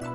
うん。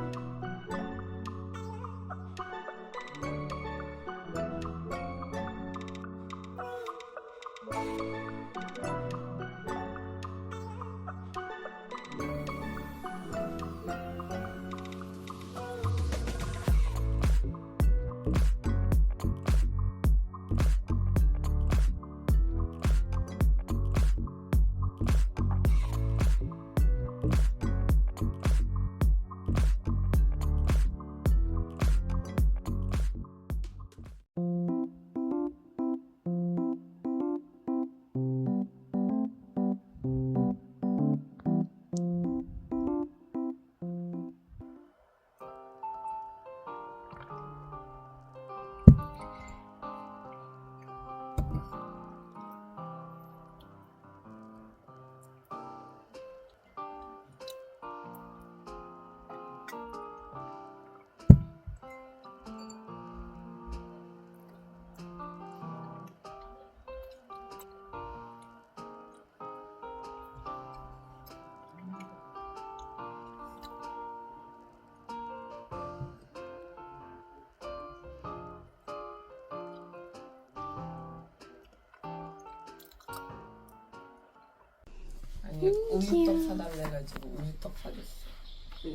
우유떡 사달래 가지고 우유떡 사줬어.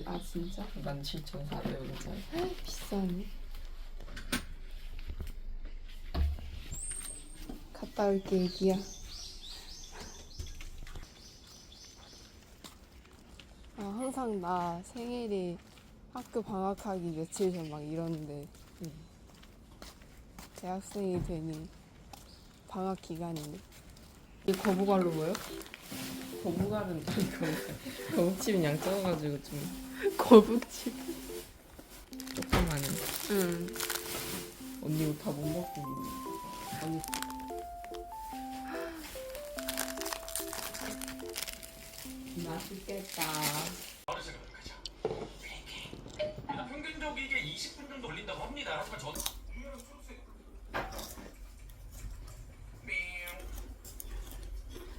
아 진짜? 17,400원짜리. 비싸네. 갔다 올게 애기야. 아 항상 나 생일이 학교 방학하기 며칠 전 막 이러는데 응. 대학생이 되니 방학 기간이네. 이 거북알로 보여? 거북알은 좀 이거 거북집은 양 적어가지고 좀 거북집. 조그마해. 응. 언니 이거 다 못 먹고 있네. 언니 맛있겠다. 일단 평균적이게 20분 정도 걸린다고 합니다. 하지만 저는 분명히 초록색 喵.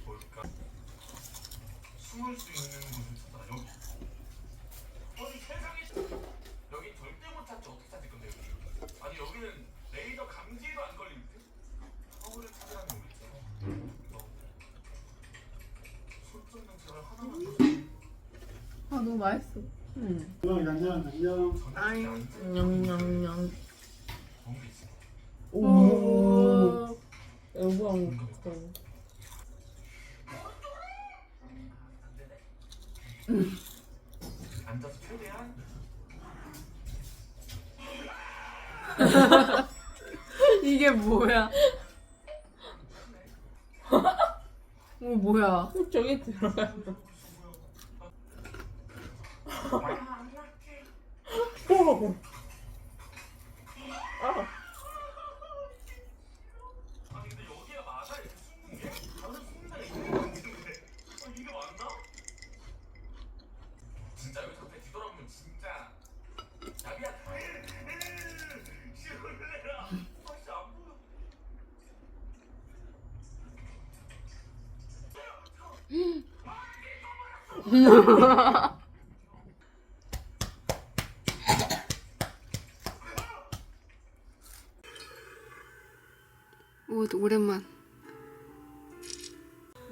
뭘까? 숨을 수 있는 곳을 찾아라 여기. 아니 세상에 여기 절대 못 찾죠. 어떻게 찾을 건데 여기? 아니 여기는 레이더 감지도 안 걸릴 듯. 서울을 찾으라는 거 있잖아. 너 솔전 정책을 하나만 더 아 너무 맛있어. 응. 안녕 안녕 안녕 아이 냠냠냠. 오. 여보랑 같아. 앉아서 최대한 이게 뭐야? 어 뭐야? 저기 들어가. 아 니 근데 여기가 맞아. 이렇게 숨는 게? 다른 숨는 데가 있는 거 같은데 아 이게 맞나? 진짜 여기 앞에 뒤돌아보면 진짜 나비야 시원해라 아씨 안 보여 오 오랜만.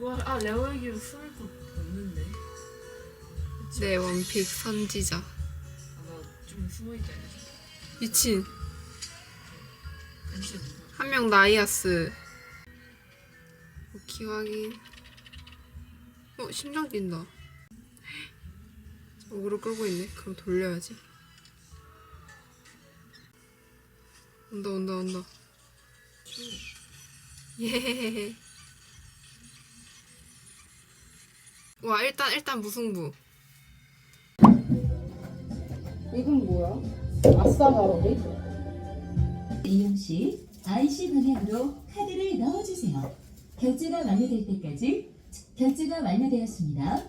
와, 아 레오에기로 숨을 곳 없는데. 내 원픽 선지자. 나좀 숨어 있자. 미친. 근처 누구? 한명 나이아스. 확인. 어 심장 뛴다. 어그로 끌고 있네. 그럼 돌려야지. 온다 온다 온다. 예. 와 일단 일단 무승부. 이건 뭐야? 아싸 가로리? 이용 씨, IC 방향으로 카드를 넣어주세요. 결제가 완료될 때까지 결제가 완료되었습니다.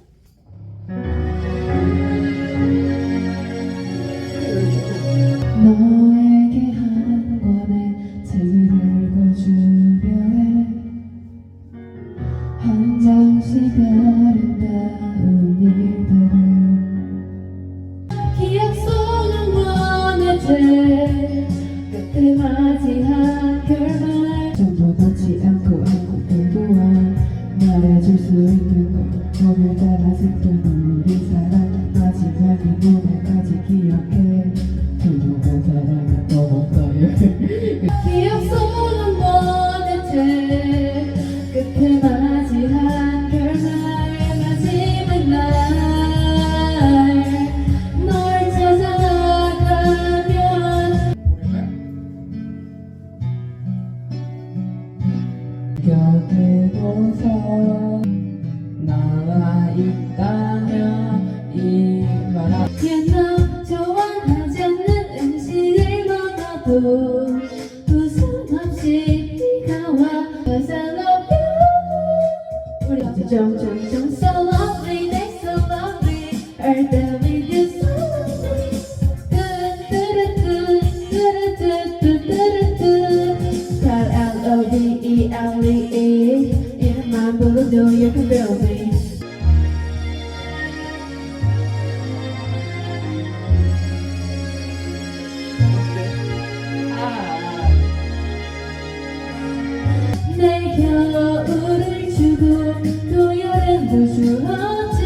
only if in my book know you can build me. 내 겨울을 주고 또 여름도 주었지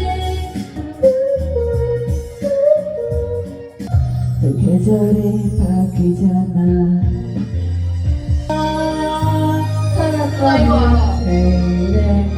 또 계절이 바뀌잖아 하 나,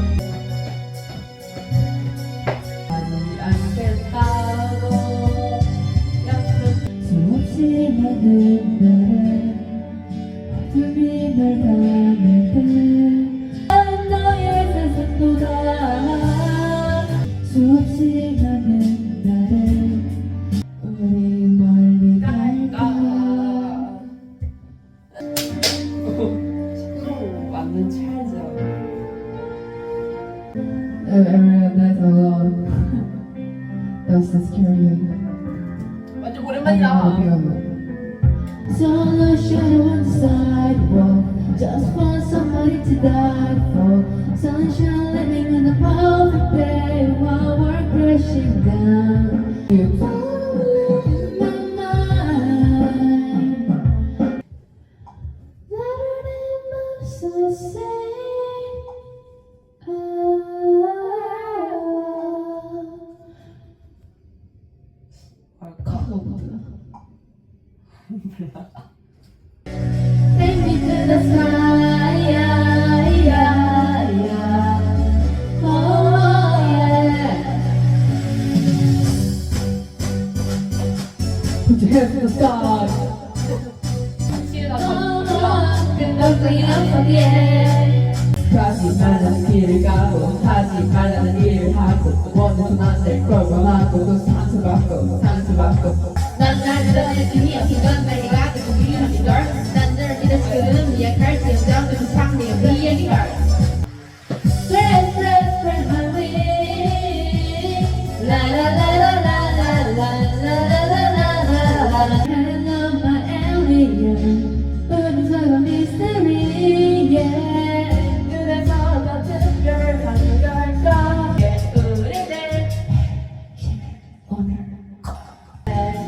Thank you.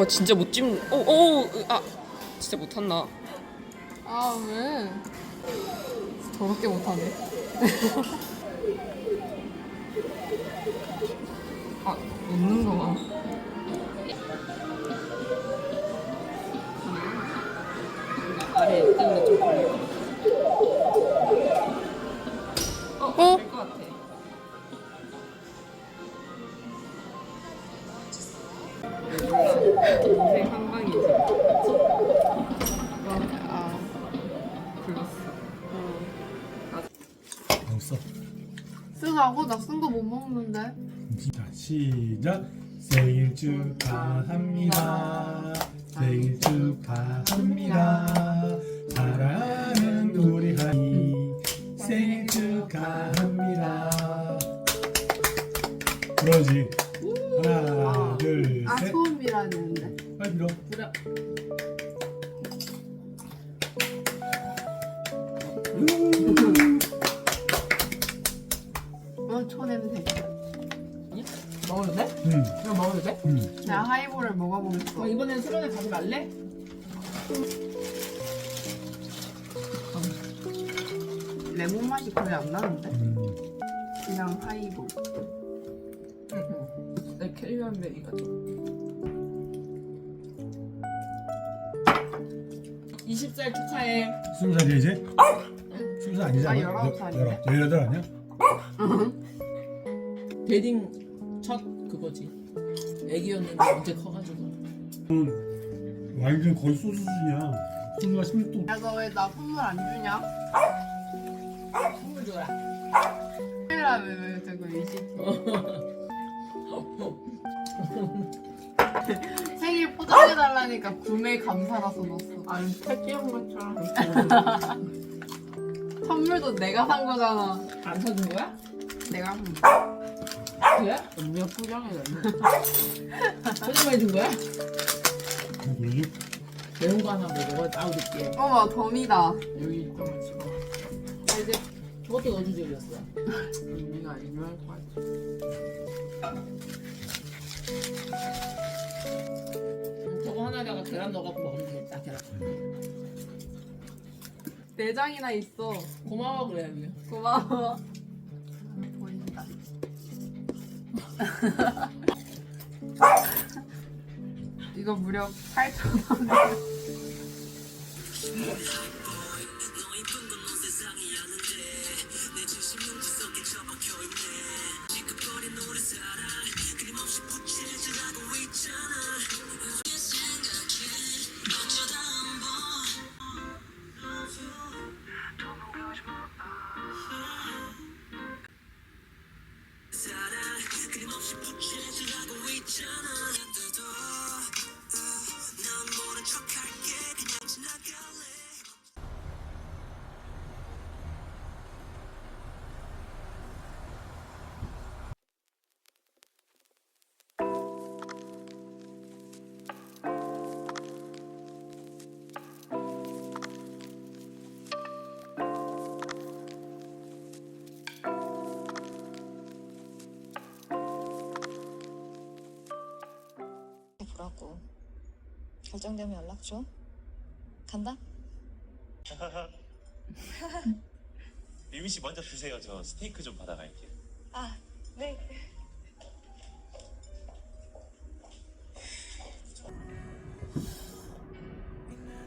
와 진짜 못 찝는 오오아 어, 어, 진짜 못한다 아 왜? 더럽게 못하네. 아 웃는 거 봐. 시작. 시작. 생일 축하합니다. 하이볼을 먹어보겠어. 어, 이번엔 수련회 가지 말래? 레몬 맛이 거의 안 나는데? 음. 그냥 하이볼. 응. 내 캐리어 베리가 좀. 20살 축하해. 스무 살이야 이제? 스무 살 아니잖아. 아, 열아홉 살이네. 열아- 열여덟 아니야? 베딩 첫 그거지. 애기였는데 언제 커가지고. 음, 완전 거의 소수 수준이야. 소주가 16도. 야, 너 왜 나 선물 안 주냐? 선물 줘라. 카메라 왜, 왜 저거 일시티. 생일 포장해달라니까 구매 감사라 써놨어. 아니 택지형 것처럼. 선물도 내가 산 거잖아. 안 사준 거야? 내가 한 거. 그래? 언니가 포장해줬네. 포장해 준 거야? 뭐지? 매운 거 하나 먹어. 느끼해. 어머, 덤이다. 여기 있다가 집어. 아 이제 저것도 넣어주지 그랬어. 언니가 안 좋아할 것 같아. 음, 저거 하나에다가 계란 넣어갖고 먹으면 되겠다 계란. 내장이나 있어. 고마워 그래야지. 고마워. 이거 무려 8,000원. 보라고. 결정되면 연락 줘. 간다. 유미 씨 먼저 드세요. 저 스테이크 좀 받아갈게요. 아, 네.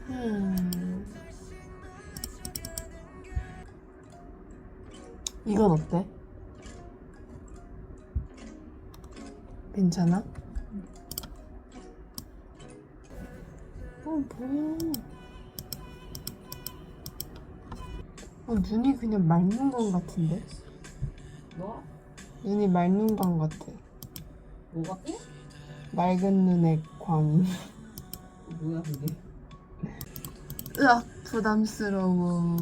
음. 이건 어때? 괜찮아? 뭐야. 어, 눈이 그냥 맑는 건 같은데? 뭐? 눈이 맑는 건 같아. 뭐가 삐? 맑은 눈의 광이. 뭐야 그게? 으악, 부담스러워.